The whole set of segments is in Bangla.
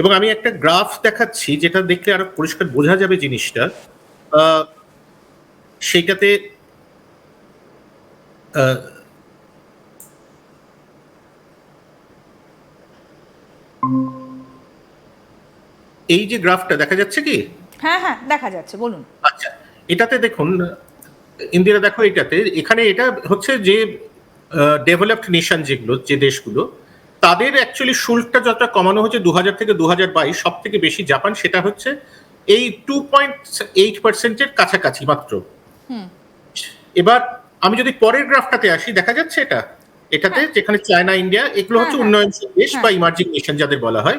এবং আমি একটা গ্রাফ দেখাচ্ছি যেটা দেখলে আরও পরিষ্কার বোঝা যাবে জিনিসটা। সেইটাতে এই যে গ্রাফটা দেখা যাচ্ছে কি? হ্যাঁ হ্যাঁ দেখা যাচ্ছে বলুন। আচ্ছা এটাতে দেখুন ইন্দিরা দেখো এটাতে এখানে এটা হচ্ছে যে ডেভেলপড নেশন যেগুলো যে দেশগুলো তাদের অ্যাকচুয়ালি শুল্কটা যতটা কমানো হচ্ছে দু হাজার থেকে দু হাজার বাইশ সব থেকে বেশি জাপান সেটা হচ্ছে এই টু পয়েন্ট এইট পার্সেন্টের কাছাকাছি মাত্র। এবার আমি যদি পরের গ্রাফটাতে আসি দেখা যাচ্ছে এটা? এটাতে যেখানে চায়না ইন্ডিয়া এগুলো হচ্ছে হ্যাঁ, হ্যাঁ। উন্নয়নশীল দেশ বা হ্যাঁ। ইমার্জিং নেশন যাদের বলা হয়।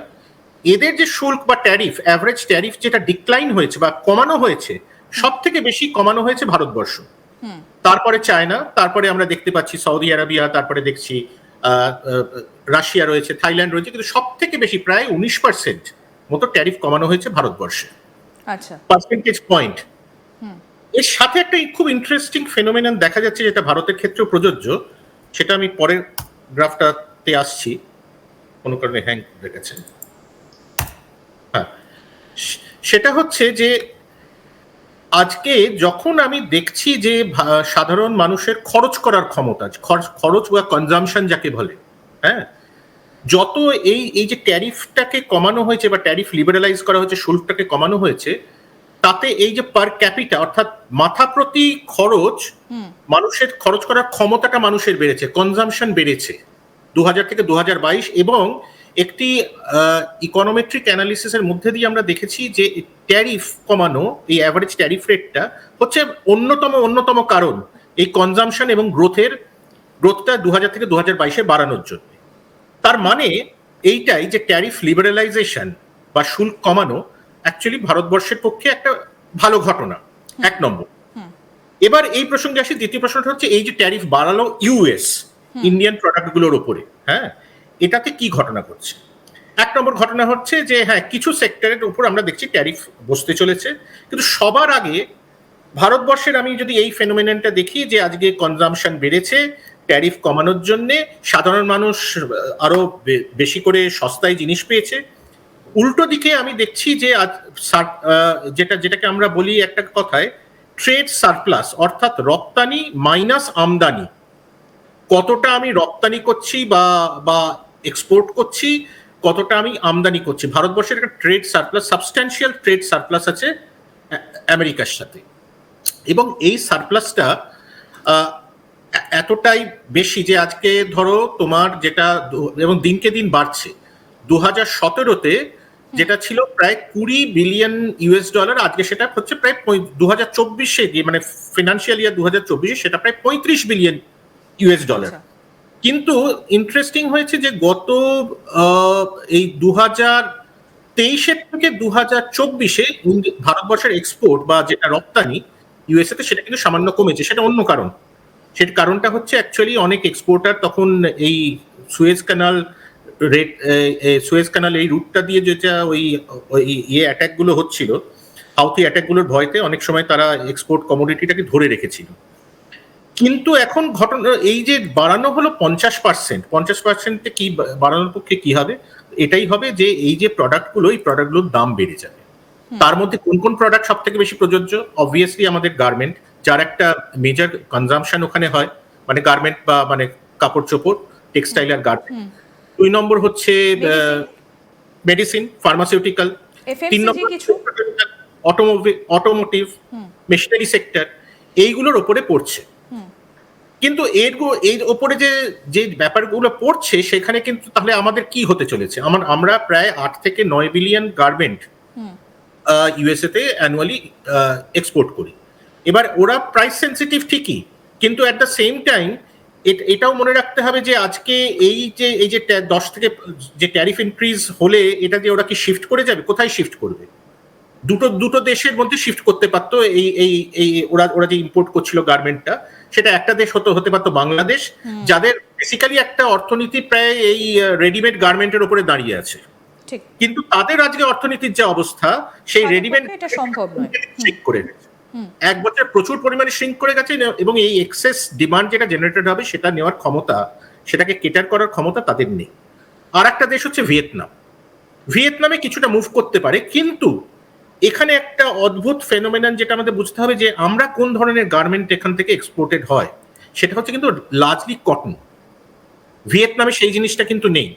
এদের যে শুল্ক বা ট্যারিফ অ্যাভারেজ ট্যারিফ যেটা ডিক্লাইন হয়েছে বা কমানো হয়েছে সব থেকে বেশি কমানো হয়েছে ভারতবর্ষ। তারপরে চায়না তারপরে আমরা দেখতে পাচ্ছি সৌদি আরবিয়া তারপরে দেখছি রাশিয়া রয়েছে থাইল্যান্ড রয়েছে কিন্তু সব থেকে বেশি প্রায় উনিশ পার্সেন্ট মতো ট্যারিফ কমানো হয়েছে ভারতবর্ষে। আচ্ছা। পার্সেন্টেজ পয়েন্ট এর সাথে একটা খুব ইন্টারেস্টিং ফেনোমেনন দেখা যাচ্ছে যেটা ভারতের ক্ষেত্রেও প্রযোজ্য সেটা আমি পরের গ্রাফটাতে আসছি। কোনো কারণে হ্যাং রেখেছে হ্যাঁ। সেটা হচ্ছে যে আজকে যখন আমি দেখছি যে সাধারণ মানুষের খরচ করার ক্ষমতা খরচ- খরচ বা কনজামশন যাকে বলে হ্যাঁ? যত এই এই যে ট্যারিফটাকে কমানো হয়েছে বা ট্যারিফ লিবারালাইজ করা হয়েছে শুল্কটাকে কমানো হয়েছে তাতে এই যে পার ক্যাপিটা অর্থাৎ মাথা প্রতি খরচ মানুষের খরচ করার ক্ষমতাটা মানুষের বেড়েছে কনজামশন বেড়েছে। দু হাজার থেকে দু হাজার বাইশ এবং একটি ইকোনমেট্রিক অ্যানালিসিসের মধ্যে দিয়ে আমরা দেখেছি যে ট্যারিফ কমানো এই অ্যাভারেজ ট্যারিফ রেটটা হচ্ছে অন্যতম অন্যতম কারণ এই কনজামশন এবং গ্রোথের গ্রোথটা দু থেকে দু হাজার বাইশে বাড়ানোর জন্য। তার মানে এইটাই যে ট্যারিফ লিবারেলাইজেশন বা শুল্ক কমানো অ্যাকচুয়ালি ভারতবর্ষের পক্ষে একটা ভালো ঘটনা। এক নম্বর। এবার এই প্রসঙ্গে আসি দ্বিতীয় প্রশ্নটা হচ্ছে এই যে ট্যারিফ বাড়ালো ইউএস ইন্ডিয়ান প্রোডাক্টগুলোর ওপরে হ্যাঁ? এটাতে কি ঘটনা ঘটছে? এক নম্বর ঘটনা হচ্ছে যে হ্যাঁ কিছু সেক্টরের উপর আমরা দেখছি ট্যারিফ বসতে চলেছে। কিন্তু সবার আগে ভারতবর্ষের আমি যদি এই ফেনোমেননটা দেখি যে, আজকে কনজামশন বেড়েছে, ট্যারিফ কমানোর জন্য সাধারণ মানুষ আরও বেশি করে সস্তায় জিনিস পেয়েছে। উল্টো দিকে আমি দেখছি যে, আজ যেটা, যেটাকে আমরা বলি একটা কথায় ট্রেড সারপ্লাস অর্থাৎ রপ্তানি মাইনাস আমদানি। কতটা আমি রপ্তানি করছি বা বা এক্সপোর্ট করছি, কতটা আমি আমদানি করছি। ভারতবর্ষের একটা trade surplus substantial trade surplus আছে আমেরিকার সাথে। এবং এই সারপ্লাসটা এতটাই বেশি যে আজকে ধরো তোমার যেটা এবং দিনকে দিন বাড়ছে। দু হাজার সতেরোতে যেটা ছিল প্রায় কুড়ি বিলিয়ন ইউএস ডলার, আজকে সেটা হচ্ছে প্রায় দু হাজার চব্বিশে মানে ফিনান্সিয়াল ইয়ার দু হাজার চব্বিশে সেটা প্রায় পঁয়ত্রিশ বিলিয়ন ইউএস ডলার। আচ্ছা। কিন্তু ইন্টারেস্টিং হয়েছে যে গত এই দু হাজার তেইশের থেকে দু হাজার চব্বিশে ভারতবর্ষের এক্সপোর্ট বা যেটা রপ্তানি ইউএসএ তে সেটা কিন্তু সামান্য কমেছে। সেটা অন্য কারণ। সেটার কারণটা হচ্ছে অ্যাকচুয়ালি অনেক এক্সপোর্টার তখন এই Suez canal rate Suez canal এই রুটটা দিয়ে যেটা ওই ইয়ে অ্যাটাকগুলো হচ্ছিল হাউথি অ্যাটাকগুলোর ভয়তে অনেক সময় তারা এক্সপোর্ট কমোডিটিটাকে ধরে রেখেছিল। কিন্তু এখন ঘটনা এই যে বাড়ানো হলো পঞ্চাশ পার্সেন্ট পঞ্চাশ পার্সেন্টে কি বাড়ানোর পক্ষে কি হবে? এটাই হবে যে এই যে প্রোডাক্টগুলো এই প্রোডাক্টগুলোর দাম বেড়ে যাবে। তার মধ্যে কোন কোন প্রোডাক্ট সব থেকে বেশি প্রযোজ্য? অবভিয়াসলি আমাদের গার্মেন্ট যার একটা মেজর কনজামশন ওখানে হয় মানে গার্মেন্ট বা মানে কাপড় চোপড় টেক্সটাইল আর গার্মেন্ট দুই নম্বর হচ্ছে মেডিসিন ফার্মাসিউটিক্যাল তিন নম্বর কিছু? অটোমোটিভ অটোমোটিভ মেশিনারি সেক্টর এইগুলোর ওপরে পড়ছে। কিন্তু এর এর ওপরে যে যে ব্যাপারগুলো পড়ছে সেখানে কিন্তু তাহলে আমাদের কি হতে চলেছে? আমার আমরা প্রায় আট থেকে নয় বিলিয়ন গার্মেন্ট ইউএসএ তে অ্যানুয়ালি এক্সপোর্ট করি। এবার ওরা প্রাইস সেন্সিটিভ ঠিকই কিন্তু অ্যাট দ্য সেম টাইম এটাও মনে রাখতে হবে যে আজকে এই যে এই যে দশ থেকে যে ট্যারিফ ইনক্রিজ হলে এটা যে ওরা কি শিফট করে যাবে কোথায় শিফট করবে? দুটো দুটো দেশের মধ্যে শিফট করতে পারতো এই এই এই ওরা ওরা যে ইম্পোর্ট করছিল গার্মেন্টটা সেটা একটা দেশ হতে হতে পারতো বাংলাদেশ যাদের বেসিক্যালি একটা অর্থনীতি প্রায় এই রেডিমেড গার্মেন্টের উপরে দাঁড়িয়ে আছে। কিন্তু তাদের আজকে অর্থনীতির যে অবস্থা সেই রেডিমেড সম্ভব নয়। করে এক বছর প্রচুর পরিমাণে শ্রিঙ্ক করে গেছে এবং এই এক্সেস ডিমান্ড যেটা জেনারেটেড হবে সেটা নেওয়ার ক্ষমতা সেটাকে কেটার করার ক্ষমতা তাদের নেই। আর একটা দেশ হচ্ছে ভিয়েতনাম। ভিয়েতনামে কিছুটা মুভ করতে পারে কিন্তু এখানে একটা অদ্ভুত ফেনোমেনন যেটা আমাদের বুঝতে হবে যে আমরা কোন ধরনের গার্মেন্ট এখান থেকে এক্সপোর্টেড হয়, সেটা হচ্ছে কিন্তু লার্জলি কটন ভিয়েতনামে সেই জিনিসটা কিন্তু নেই।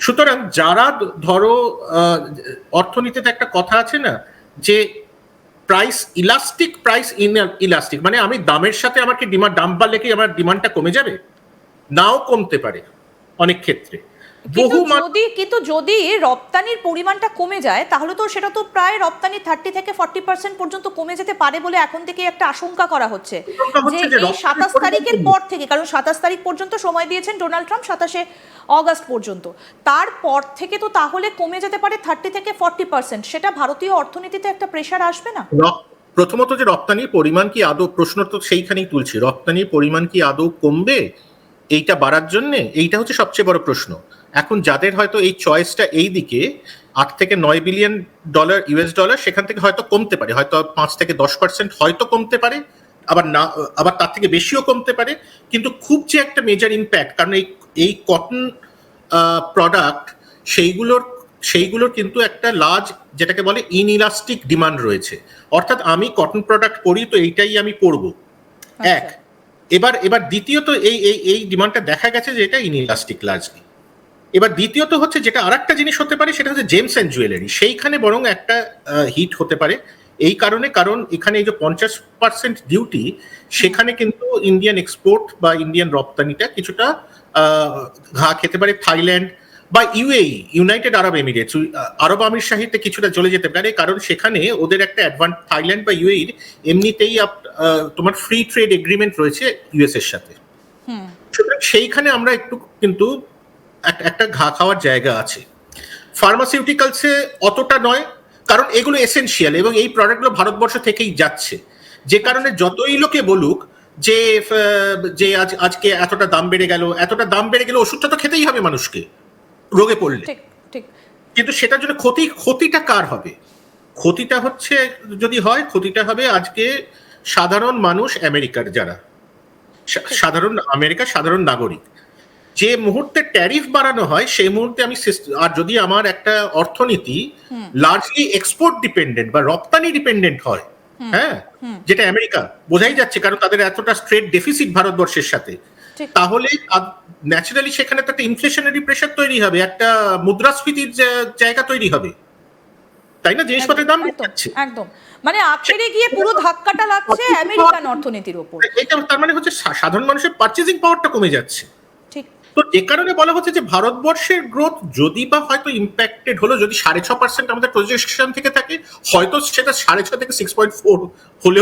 সুতরাং যারা ধরো অর্থনীতিতে একটা কথা আছে না যে price elastic price inelastic মানে আমি দামের সাথে আমার কি ডিমান্ড দাম বাড়লে কি আমার ডিমান্ডটা কমে যাবে? নাও কমতে পারে অনেক ক্ষেত্রে। কিন্তু যদি কিন্তু যদি রপ্তানির পরিমাণটা কমে যায় তাহলে তো সেটা তো প্রায় রপ্তানি থার্টি থেকে ফর্টি পার্সেন্ট পর্যন্ত কমে যেতে পারে বলে এখন থেকে একটা আশঙ্কা করা হচ্ছে। যে যে এই সাতাশ তারিখের পর থেকে কারণ সাতাশ তারিখ পর্যন্ত সময় দিয়েছেন ডোনাল্ড ট্রাম্প সাতাশে অগাস্ট পর্যন্ত। তারপর থেকে তো তাহলে কমে যেতে পারে থার্টি থেকে ফর্টি পার্সেন্ট সেটা ভারতীয় অর্থনীতিতে একটা প্রেশার আসবে না? প্রথমত যে রপ্তানির পরিমাণ কি আদৌ প্রশ্ন তো সেইখানেই তুলছি। রপ্তানির পরিমাণ কি আদৌ কমবে? এইটা বাড়ার জন্য এইটা হচ্ছে সবচেয়ে বড় প্রশ্ন। এখন যাদের হয়তো এই চয়েসটা এই দিকে আট থেকে নয় বিলিয়ন ডলার ইউএস ডলার সেখান থেকে হয়তো কমতে পারে। হয়তো পাঁচ থেকে দশ পার্সেন্ট হয়তো কমতে পারে আবার না আবার তার থেকে বেশিও কমতে পারে। কিন্তু খুব যে একটা মেজার ইম্প্যাক্ট কারণ এই এই কটন প্রোডাক্ট সেইগুলোর সেইগুলোর কিন্তু একটা লার্জ যেটাকে বলে ইনইলাস্টিক ডিমান্ড রয়েছে। অর্থাৎ আমি কটন প্রোডাক্ট পরি তো এইটাই আমি পরবো। এক। আচ্ছা। এবার এবার দ্বিতীয়ত এই এই এই ডিমান্ডটা দেখা গেছে যে এটা ইনইলাস্টিক লার্জলি এবার দ্বিতীয়ত হচ্ছে যেটা আর একটা জিনিস হতে পারে সেটা হচ্ছে জেমস অ্যান্ড জুয়েলারি সেইখানে বরং একটা হিট হতে পারে। এই কারণে কারণ এখানে এই যে পঞ্চাশ পার্সেন্ট ডিউটি সেখানে কিন্তু ইন্ডিয়ান এক্সপোর্ট বা ইন্ডিয়ান রপ্তানিটা কিছুটা ঘা খেতে পারে থাইল্যান্ড বা ইউএই ইউনাইটেড আরব এমিরেটস। আরব আমির শাহিতে কিছুটা চলে যেতে পারে কারণ সেখানে ওদের একটা অ্যাডভান্স থাইল্যান্ড বা ইউএইর এমনিতেই তোমার ফ্রি ট্রেড এগ্রিমেন্ট রয়েছে ইউএস এর সাথে। সুতরাং সেইখানে আমরা একটু কিন্তু একটা ঘা খাওয়ার জায়গা আছে। ফার্মাসিউটিক্যালসে অতটা নয় কারণ এগুলো এসেনশিয়াল এবং এই প্রোডাক্টগুলো ভারতবর্ষ থেকেই যাচ্ছে। যে কারণে যতই লোকে বলুক যে যে আজ আজকে এতটা দাম বেড়ে গেল এতটা দাম বেড়ে গেলে ওষুধটা তো খেতেই হবে মানুষকে রোগে পড়লে। কিন্তু সেটার জন্য ক্ষতি ক্ষতিটা কার হবে? ক্ষতিটা হচ্ছে যদি হয় ক্ষতিটা হবে আজকে সাধারণ মানুষ আমেরিকার যারা। সাধারণ আমেরিকার সাধারণ নাগরিক। যে মুহূর্তে ট্যারিফ বাড়ানো হয় সেই মুহূর্তে আমি আর যদি আমার একটা অর্থনীতি লার্জলি এক্সপোর্ট ডিপেন্ডেন্ট বা রপ্তানি ডিপেন্ডেন্ট হয় হ্যাঁ? যেটা আমেরিকা বোঝাই যাচ্ছে কারণ তাদের এতটা স্ট্রেট ডেফিসিট ভারতবর্ষের সাথে। তাহলে ন্যাচারালি সেখানে তো একটা ইনফ্লেশনারি প্রেশার তৈরি হবে একটা মুদ্রাস্ফীতির জায়গা তৈরি হবে। তাই না? জিনিসপত্রের দাম বেড়ে একদম, মানে আখেরে গিয়ে পুরো ধাক্কাটা লাগছে আমেরিকান অর্থনীতির ওপর। এটা তার মানে হচ্ছে সাধারণ মানুষের পার্চেজিং পাওয়ারটা কমে যাচ্ছে। তো যে কারণে বলা হচ্ছে যে ভারতবর্ষের গ্রোথ যদি বা হয়তো ইম্প্যাক্টেড হলো, যদি সাড়ে ছ পার্সেন্ট আমাদের প্রজেকশন থেকে থাকে, হয়তো সেটা সাড়ে ছ থেকে সিক্স পয়েন্ট ফোর হলে